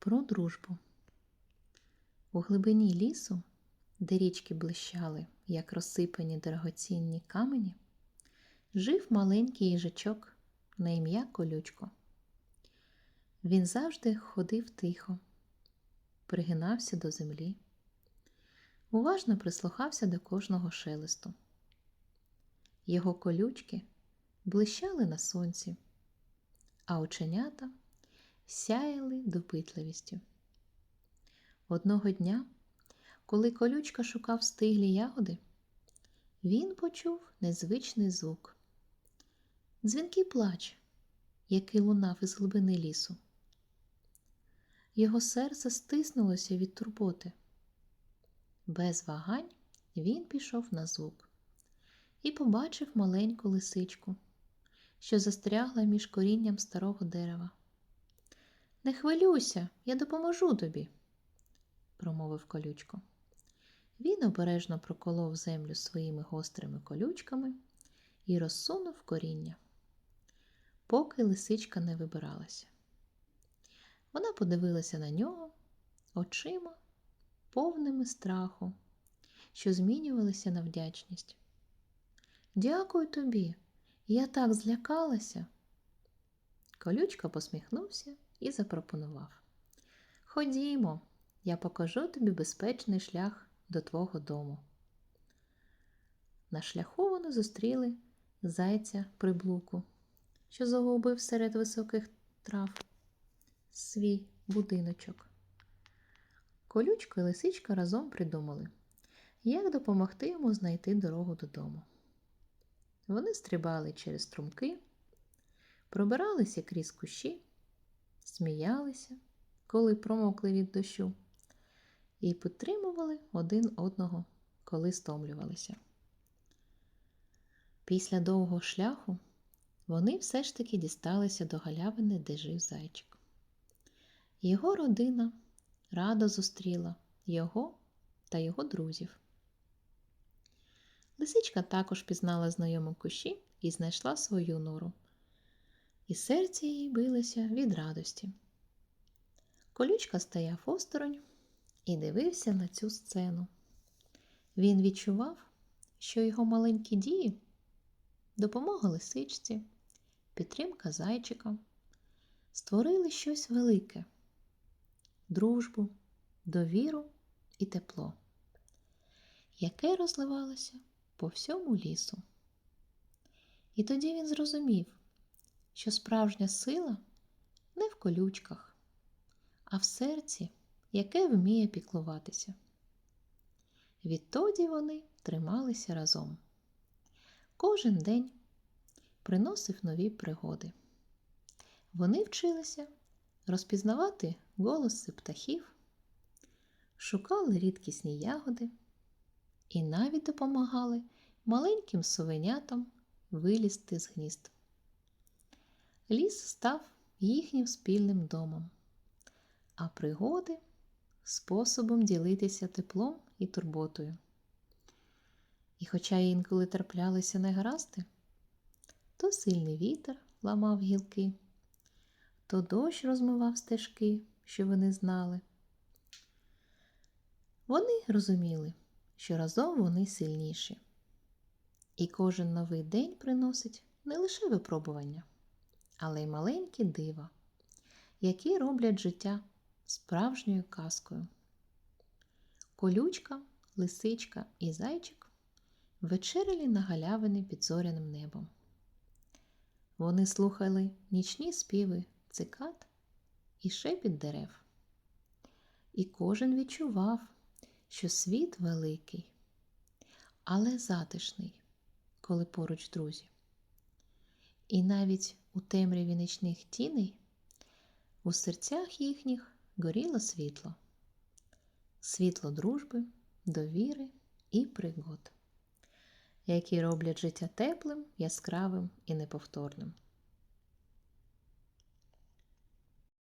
про дружбу. У глибині лісу, де річки блищали, як розсипані дорогоцінні камені, жив маленький їжачок на ім'я Колючко. Він завжди ходив тихо, пригинався до землі, уважно прислухався до кожного шелесту. Його колючки блищали на сонці, а оченята сяяли допитливістю. Одного дня, коли колючка шукав стиглі ягоди, він почув незвичний звук дзвінкий плач, який лунав із глибини лісу. Його серце стиснулося від турботи. Без вагань він пішов на звук і побачив маленьку лисичку, що застрягла між корінням старого дерева. Не хвилюйся, я допоможу тобі, промовив колючко. Він обережно проколов землю своїми гострими колючками і розсунув коріння, поки лисичка не вибиралася. Вона подивилася на нього очима, повними страху, що змінювалися на вдячність. Дякую тобі, я так злякалася. Колючка посміхнувся і запропонував. Ходімо, я покажу тобі безпечний шлях до твого дому. На шляху вони зустріли зайця приблуку, що загубив серед високих трав свій будиночок. Колючка і лисичка разом придумали, як допомогти йому знайти дорогу додому. Вони стрибали через струмки, пробиралися крізь кущі, сміялися, коли промокли від дощу, і підтримували один одного, коли стомлювалися. Після довгого шляху вони все ж таки дісталися до галявини, де жив зайчик. Його родина радо зустріла його та його друзів. Лисичка також пізнала знайому кущі і знайшла свою нору. І серце її билося від радості. Колючка стояв осторонь і дивився на цю сцену. Він відчував, що його маленькі дії допомога лисичці, підтримка зайчика створили щось велике дружбу, довіру і тепло, яке розливалося по всьому лісу. І тоді він зрозумів, що справжня сила не в колючках, а в серці, яке вміє піклуватися. Відтоді вони трималися разом. Кожен день приносив нові пригоди. Вони вчилися розпізнавати голоси птахів, шукали рідкісні ягоди і навіть допомагали маленьким совенятам вилізти з гнізд. Ліс став їхнім спільним домом, а пригоди способом ділитися теплом і турботою. І хоча інколи траплялися негаразди, то сильний вітер ламав гілки, то дощ розмивав стежки, що вони знали. Вони розуміли, що разом вони сильніші, і кожен новий день приносить не лише випробування, але й маленькі дива, які роблять життя справжньою казкою. Колючка, лисичка і зайчик вечеряли на галявини під зоряним небом. Вони слухали нічні співи цикад і шепіт дерев. І кожен відчував, що світ великий, але затишний, коли поруч друзі. І навіть у темряві нічних тіней у серцях їхніх горіло світло, світло дружби, довіри і пригод, які роблять життя теплим, яскравим і неповторним.